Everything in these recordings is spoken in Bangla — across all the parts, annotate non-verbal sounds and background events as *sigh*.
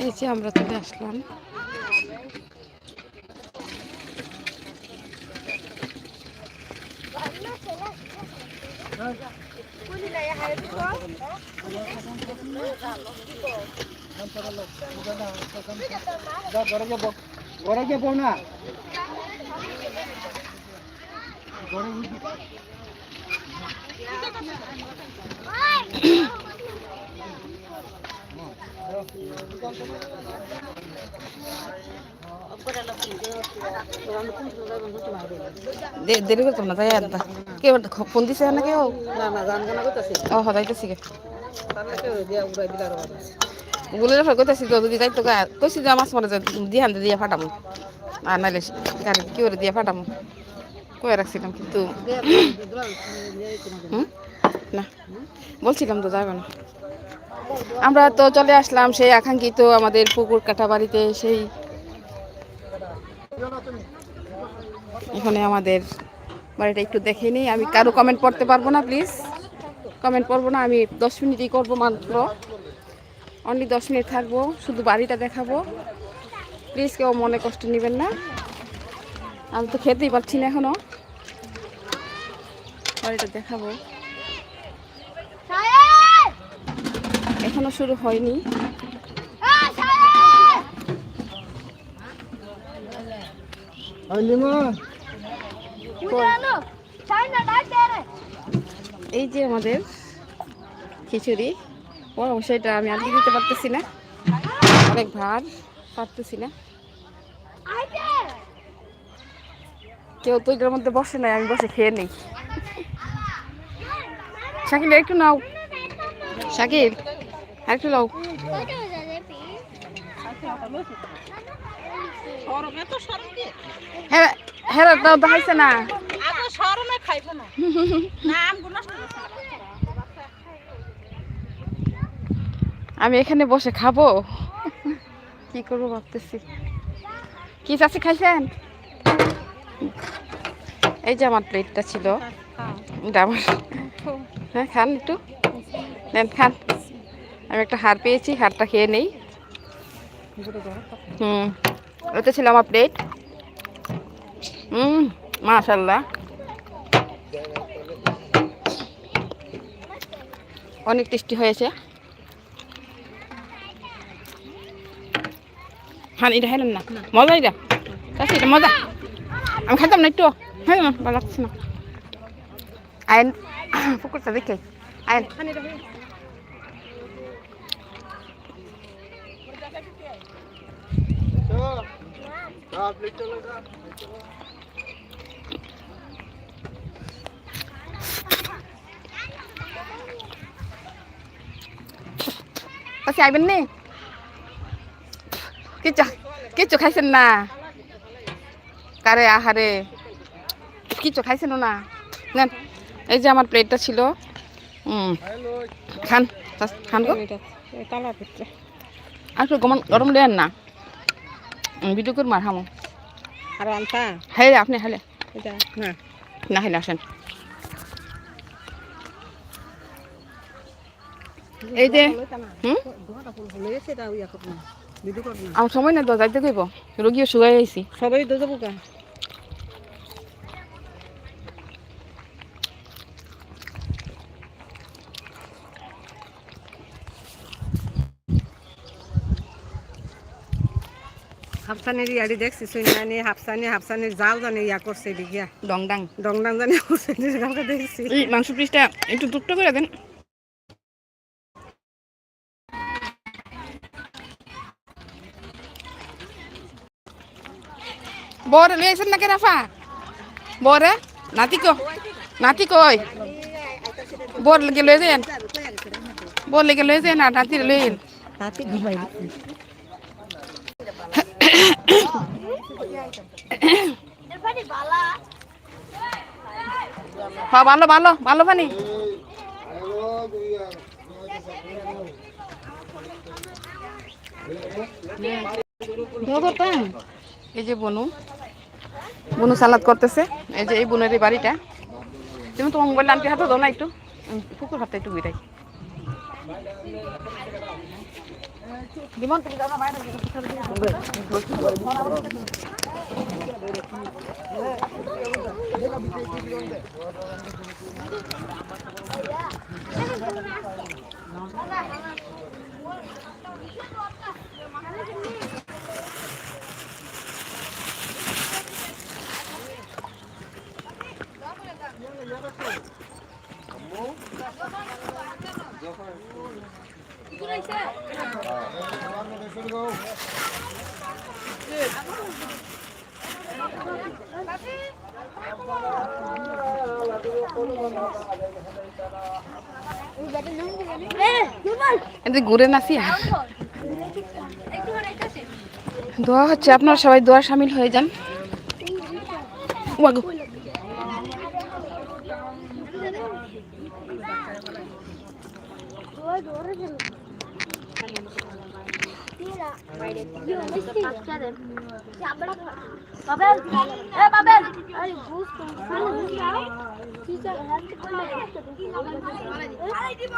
এই যে আমরা চলে আসলাম ঘরে গিয়ে বউ না দে- দেরি করতাম না, তাই আদা কেউ ফোন দিছে না কেউ ও হদাইতেছি কে গুলির ফের কইতেছি তো যদি যাইতো কইছি যে মাছ মারে দিয়ে দিয়ে ফাটামু। আর নাইলে গাড়ি কি করে দিয়ে ফাটামু? কয়ে রাখছিলাম কিন্তু? না, বলছিলাম তো, যাবে না। আমরা তো চলে আসলাম সেই আকাঙ্ক্ষিত আমাদের পুকুর কাটা বাড়িতে, সেই এখানে আমাদের বাড়িটা একটু দেখে নিই। আমি কারও কমেন্ট পড়তে পারব না প্লিজ কমেন্ট পড়ব না, আমি দশ মিনিটই করব মাত্র। অনলি দশ মিনিট থাকব, শুধু বাড়িটা দেখাবো। প্লিজ কেউ মনে কষ্ট নেবেন না। আমি তো খেতেই পারছি না এখনও। বাড়িটা দেখাবো। এখনও শুরু হয়নি। এই যে আমাদের খিচুড়ি। ও সেটা আমি আজকে দিতে পারতেছি না। অনেক ভার পারতেছি না। কেউ তো এটার মধ্যে বসে নাই, আমি বসে খেয়ে নেই। শাকিল, একটু নাও। শাকিল, একটু নাও। তাও না। আমি এখানে বসে খাব। কি করব ভাবতেছি। কি চাষি খাইছেন? এই যে আমার প্লেটটা ছিল। হ্যাঁ খান একটু। নেন, খান। আমি একটা হার পেয়েছি হারটা খেয়ে নেই। হুম ওটা ছিল আমার প্লেট। হুম মাশাল্লাহ অনেক টেস্টি হয়েছে। হ্যাঁ এটা না? মজা এটা মজা। আমি খাইতাম না একটু হ্যাঁ না ভালো লাগছে না আইন পুকুরটা দেখে আইন চাষি আইবেন নি কিচ্ছু কিচ্ছু খাইছেন না কারে আহারে। কিচ্ছু খাইছেন না? নেন এই যে আমার প্লেটটা ছিল। খান খান গো। একটু গরম গরম দেন না। ভিডিও করে মার হামো। আর আনতা? হ্যাঁ আপনি না না হেলে আসেন। এই যে হুম? আমার সময় না তো যাইতে কইব। রোগীও শুয়ে আইছি সবাই তো যাব কা? হাফসানের ইয়ারি দেখছি সৈন্যানি হাফসানি হাফসানের জাল জানে ইয়া করছে এদিকে। ডং ডাং ডংডাং জানে কালকে দেখছি। মাংস পিসটা একটু টুকটো করে দেন। বর লিয়েছেন নাকি রাফা বরে নাতি কো নাতি কই বর লেগে লয়ে যান বর লেগে লয়ে যান আর নাতি লয়ে যান হাতি ঘুমাই হ্যাঁ ভালো ভালো ভালো পানি এই যে বনু বনু সালাদ করতেছে। এই যে এই বোনের এই বাড়িটা। তুমি তোমার মোবাইল আনতে হাতে দাও না একটু। পুকুর হাতে একটু ঘুরাই বিমান তুমি যাও না বাইরে ঘুরে নাসি দোয়া হচ্ছে আপনারা সবাই দোয়া সামিল হয়ে যান ওয়াগো। বাবেল এ বাবেল আরে ঘুষ তো ঠিক আছে আরে দিব এ এ দিয়ান দিয়ান আমি তো কোন আয়া গায়া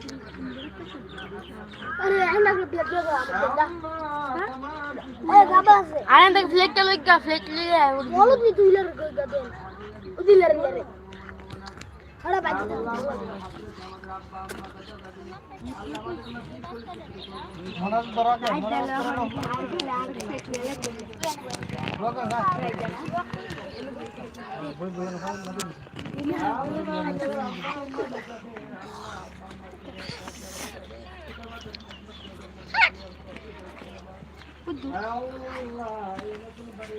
sama saya. अरे enak lebih lebih apa Eh kabar sih? Ada yang flag kalau खड़ा बाजी दो म्हणस बरा का Allah, ini pun baru.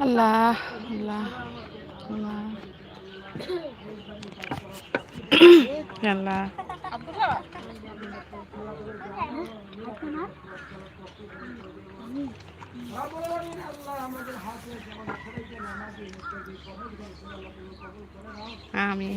আল্লাহ আল্লাহ আল্লাহ। *coughs* আল্লাহ। আমিন।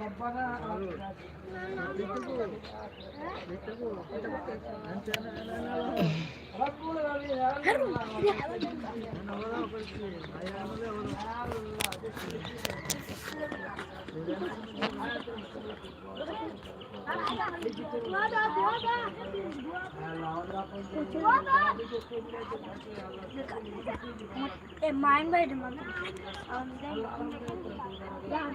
Baba. E, mayın verdim ona. Yani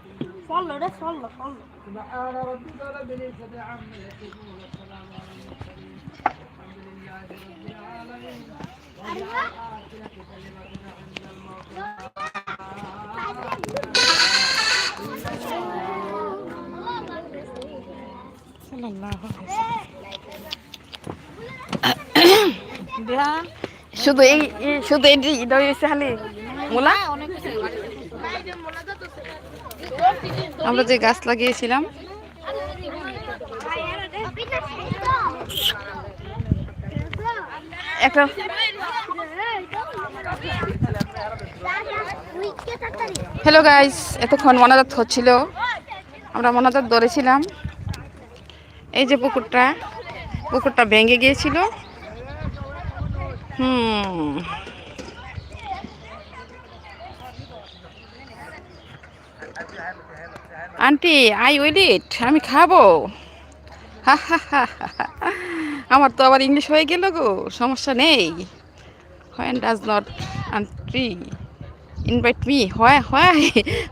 বাইবে ফল রে ফল ফল سبحان ربك رب العزة عما يصفون وسلام على المرسلين والحمد لله رب العالمين শুধু এই এই- শুধু এই এটা হয়েছে খালি মোলা আমরা যে গাছ লাগিয়েছিলাম। একটা হ্যালো গাইস এতক্ষণ মনাজাত হচ্ছিল। আমরা মনাজাত ধরেছিলাম। এই যে পুকুরটা পুকুরটা ভেঙে গিয়েছিল। হুম। আন্টি, আই উইল ইট, আমি খাব। আমার তো আবার ইংলিশ হয়ে গেল গো, সমস্যা নেই। When does not aunty invite me হয় হয়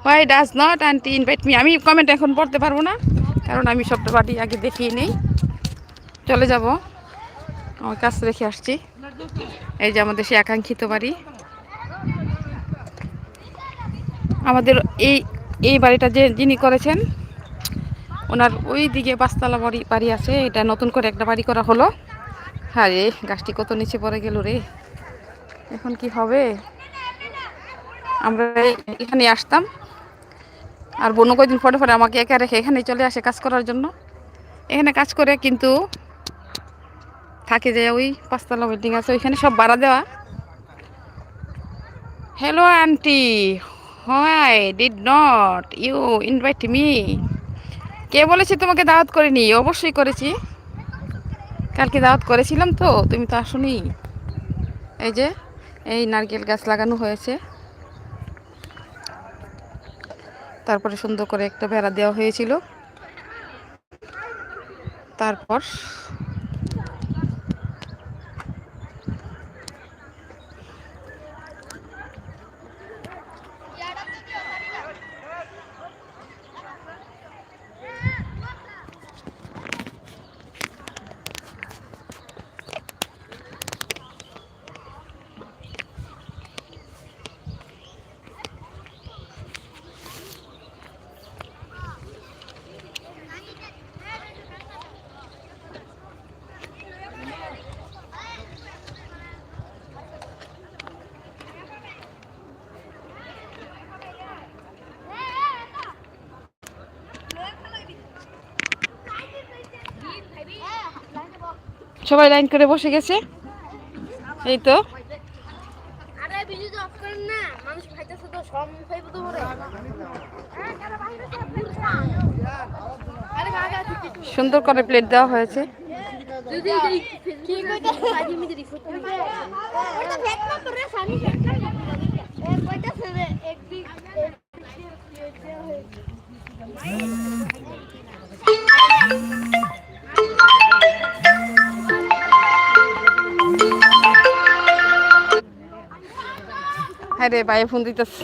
why does not aunty invite me আমি কমেন্ট এখন পড়তে পারব না, কারণ আমি সবটা বাড়ি আগে দেখিয়ে নেই। চলে যাব। আমার কাজ রেখে আসছি। এই যে আমাদের সে আকাঙ্ক্ষিত বাড়ি। আমাদের এই এই বাড়িটা যে যিনি করেছেন, ওনার ওই দিকে পাঁচতলা বাড়ি বাড়ি আছে, এটা নতুন করে একটা বাড়ি করা হলো। হ্যাঁ রে, গাছটি কত নিচে পড়ে গেল রে। এখন কি হবে? আমরা এখানে আসতাম। আর বন্য কয়েকদিন পরে পরে আমাকে একা রেখে এখানে চলে আসে কাজ করার জন্য। এখানে কাজ করে কিন্তু থাকে যে ওই পাঁচতলা বিল্ডিং আছে, ওইখানে সব ভাড়া দেওয়া। Hello aunty why did not you invite me কে বলেছে তোমাকে দাওয়াত করিনি? অবশ্যই করেছি। কালকে দাওয়াত করেছিলাম তো, তুমি তো আসনি। এই যে, এই নারকেল গাছ লাগানো হয়েছে। তারপরে সুন্দর করে একটা বেড়া দেওয়া হয়েছিল। তারপর সবাই লাইন করে বসে গেছে এই তো সুন্দর করে প্লেট দেওয়া হয়েছে হ্যাঁ রে ভাই ফোন দিতেছে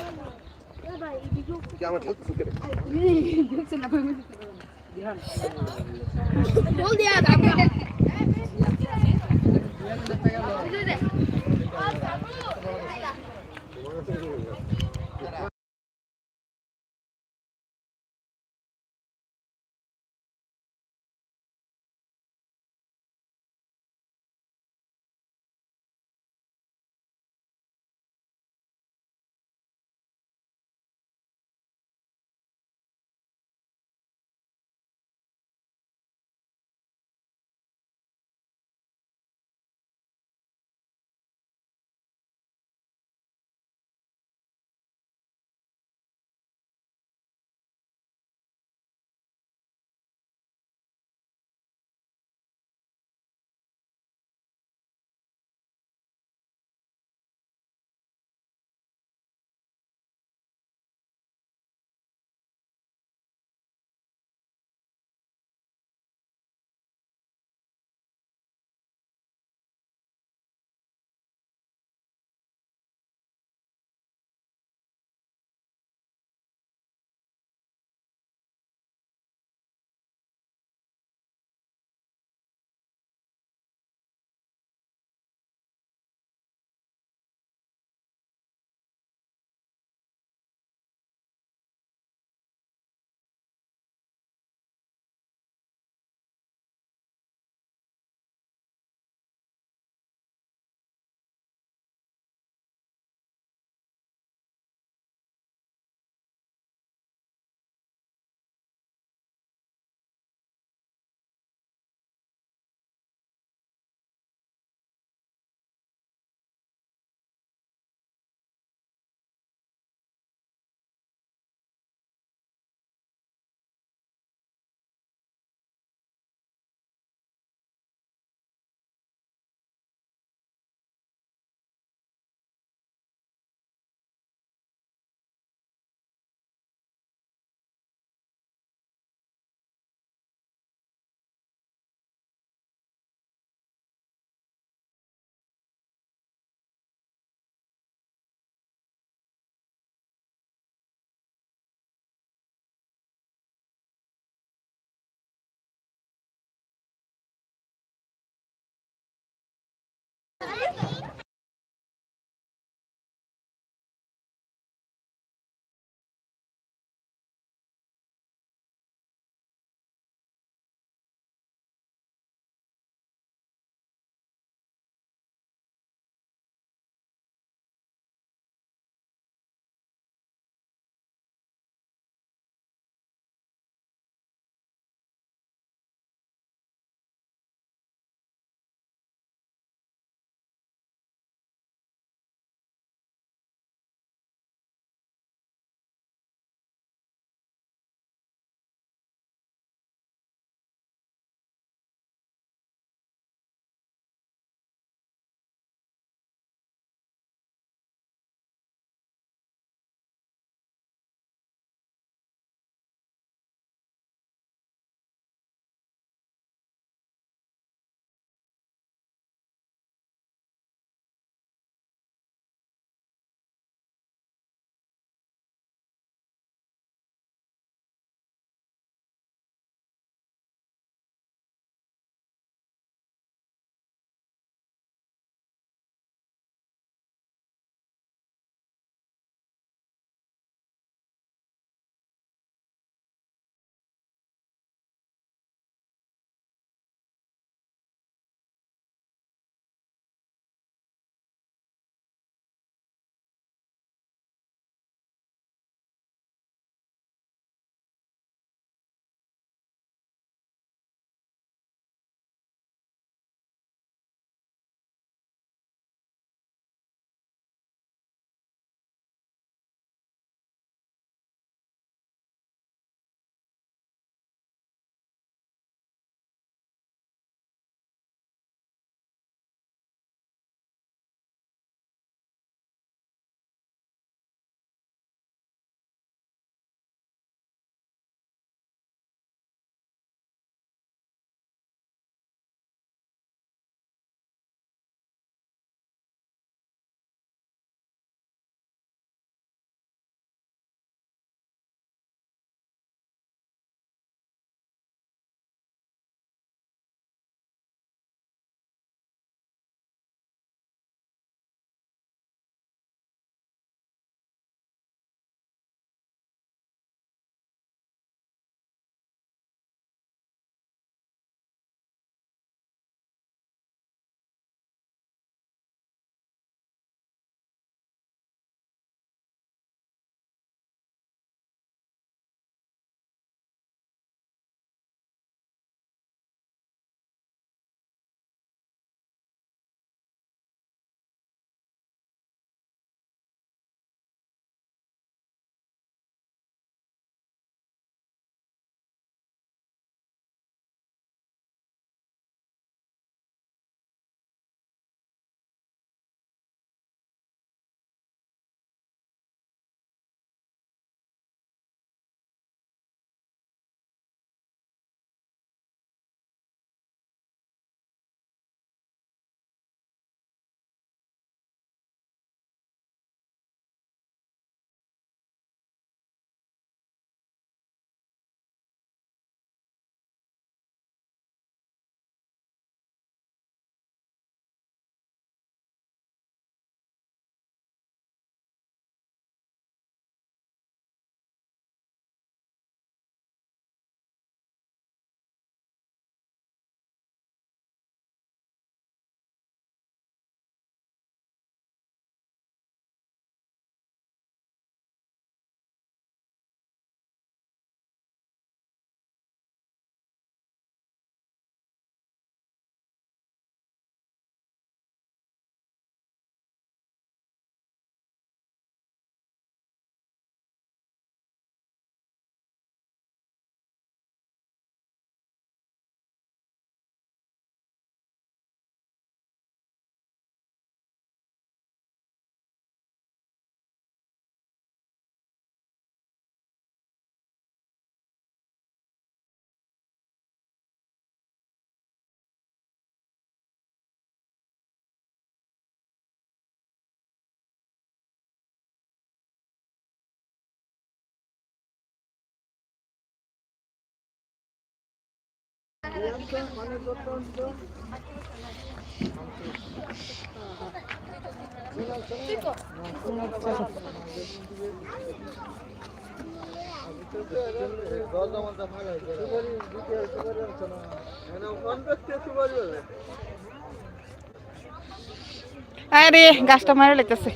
আরে গাছটা মারা লেগেছে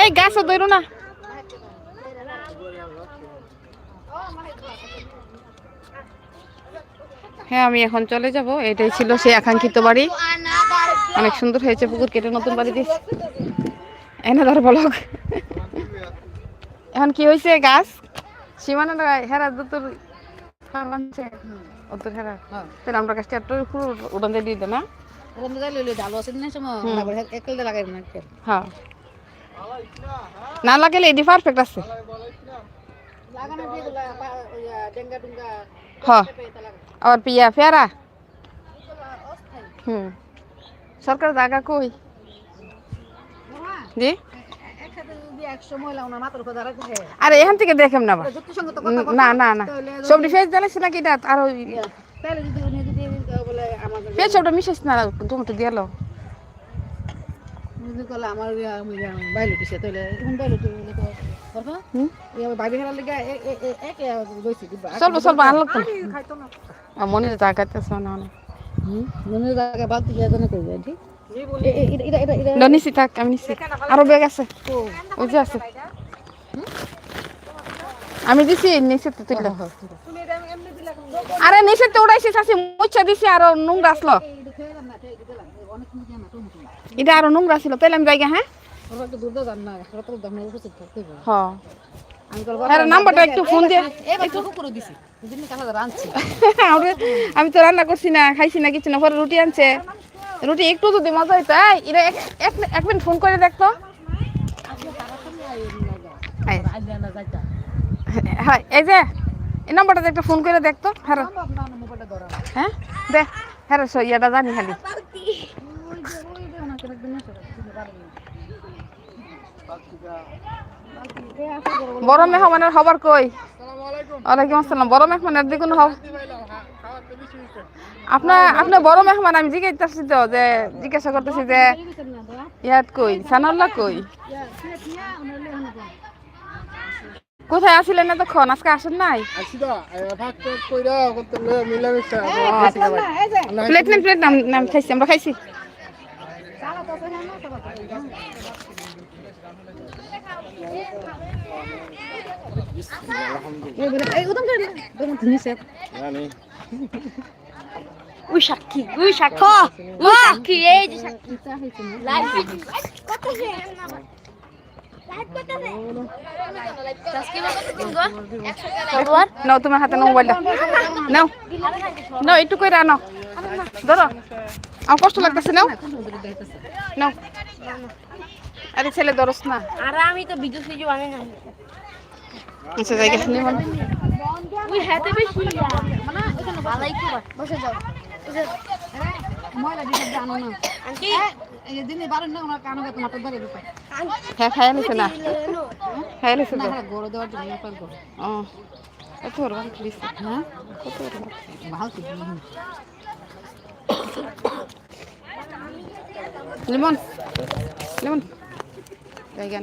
এই গাছও ধরো না। হ্যাঁ আমি এখন চলে যাব। এটাই ছিল সেই আকাঙ্ক্ষিত বাড়ি। অনেক সুন্দর হয়েছে পুকুর কেটে নতুন বাড়ি দিয়েছে এনে ধর বলক এখন কি হয়েছে গাছ? সীমানা হেরা দুটোর ওদের হেরা। তাহলে আমরা গাছটা একটু উড়ান দিয়ে দিয়ে না? না লাগালে এটি পারফেক্ট আছে। লাগানো হ্যাঁ আর পিয়া ফেরা হুম সরকার জায়গা কই জি হয় আরে এখান থেকে দেখেন না না না না সবটি ফেস জ্বালাইছে নাকি এটা আর আমাদের ফেস সবটা মিশাইছে না দিয়ালো যদি কলে আমার তুমি চলবো চলবো আনলো তো খাইতো না মনে জায়গাতেছে না অনেক মনে জায়গা বাদ দিয়ে জানা করবে ঠিক নিছি থাক আমি নিছি আরও ব্যাগ আছে ওই যে আছে আমি দিছি নিচে তো তুইলা আরে নিচে তো উড়াইছি চাষি মুচ্ছা দিছি আরও নোংরা আসলো এটা আরও নোংরা ছিল তাইলে আমি যাইগা হ্যাঁ ওরা একটু দূর দাম না ওরা তো দাম উপস্থিত থাকতে আমি হ্যাঁ তো আমি রান্না করছি না খাইছি না কিছু না পরে রুটি আনছে। রুটি একটু যদি মজা হইতো এই, এরা এক মিনিট ফোন করে দেখতো হ্যাঁ এই যে এই নাম্বারটা একটা ফোন করে দেখতো হ্যাঁ হ্যাঁ দে হ্যাঁ এটা জানি খালি। বড় মেহমানের হবার কই? ওয়ালাইকুম আসসালাম। বড় মেহমানের দেখুন হব আপনার আপনার বড় মেহমান আমি জিজ্ঞাসা তো যে জিজ্ঞাসা করতেছি যে ইয়াত কই? সানাল্লা কই? কোথায় আসিলেন এতক্ষণ? আজকে আসেন নাই? প্লেট নেন প্লেট নাম নাম খাইছি আমরা খাইছি। এই উদম করে দোকান নিছে উই সাক্ষী উই সাক্ষ্য উই সাক্ষী এই যে সাক্ষী লাইভ কত সে নাও তোমার হাতে নাও মোবাইলটা নাও নাও একটু করে আনো ধরো আমার কষ্ট লাগতেছে নাও নাও আরে ছেলে দরস না। আর আমি তো ভিডিও ফিডিও বানাই না। আচ্ছা জায়গা নিমন উই হাতে বেশি। মানে ওখানে ভালোই কি বসে যাও ময়লা দিতে জানো না। আন্টি। এই দিনে বারণ না ওনার কানো গাতে মাথা ধরে দিতে। হ্যাঁ খাইয়া নিছে না। খাইয়া নিছে না। গড়ে দেওয়ার জন্য না পারব ও কত ওর দিছে হ্যাঁ? কত ওর ভালো তো লিমন। লিমন। জায়গা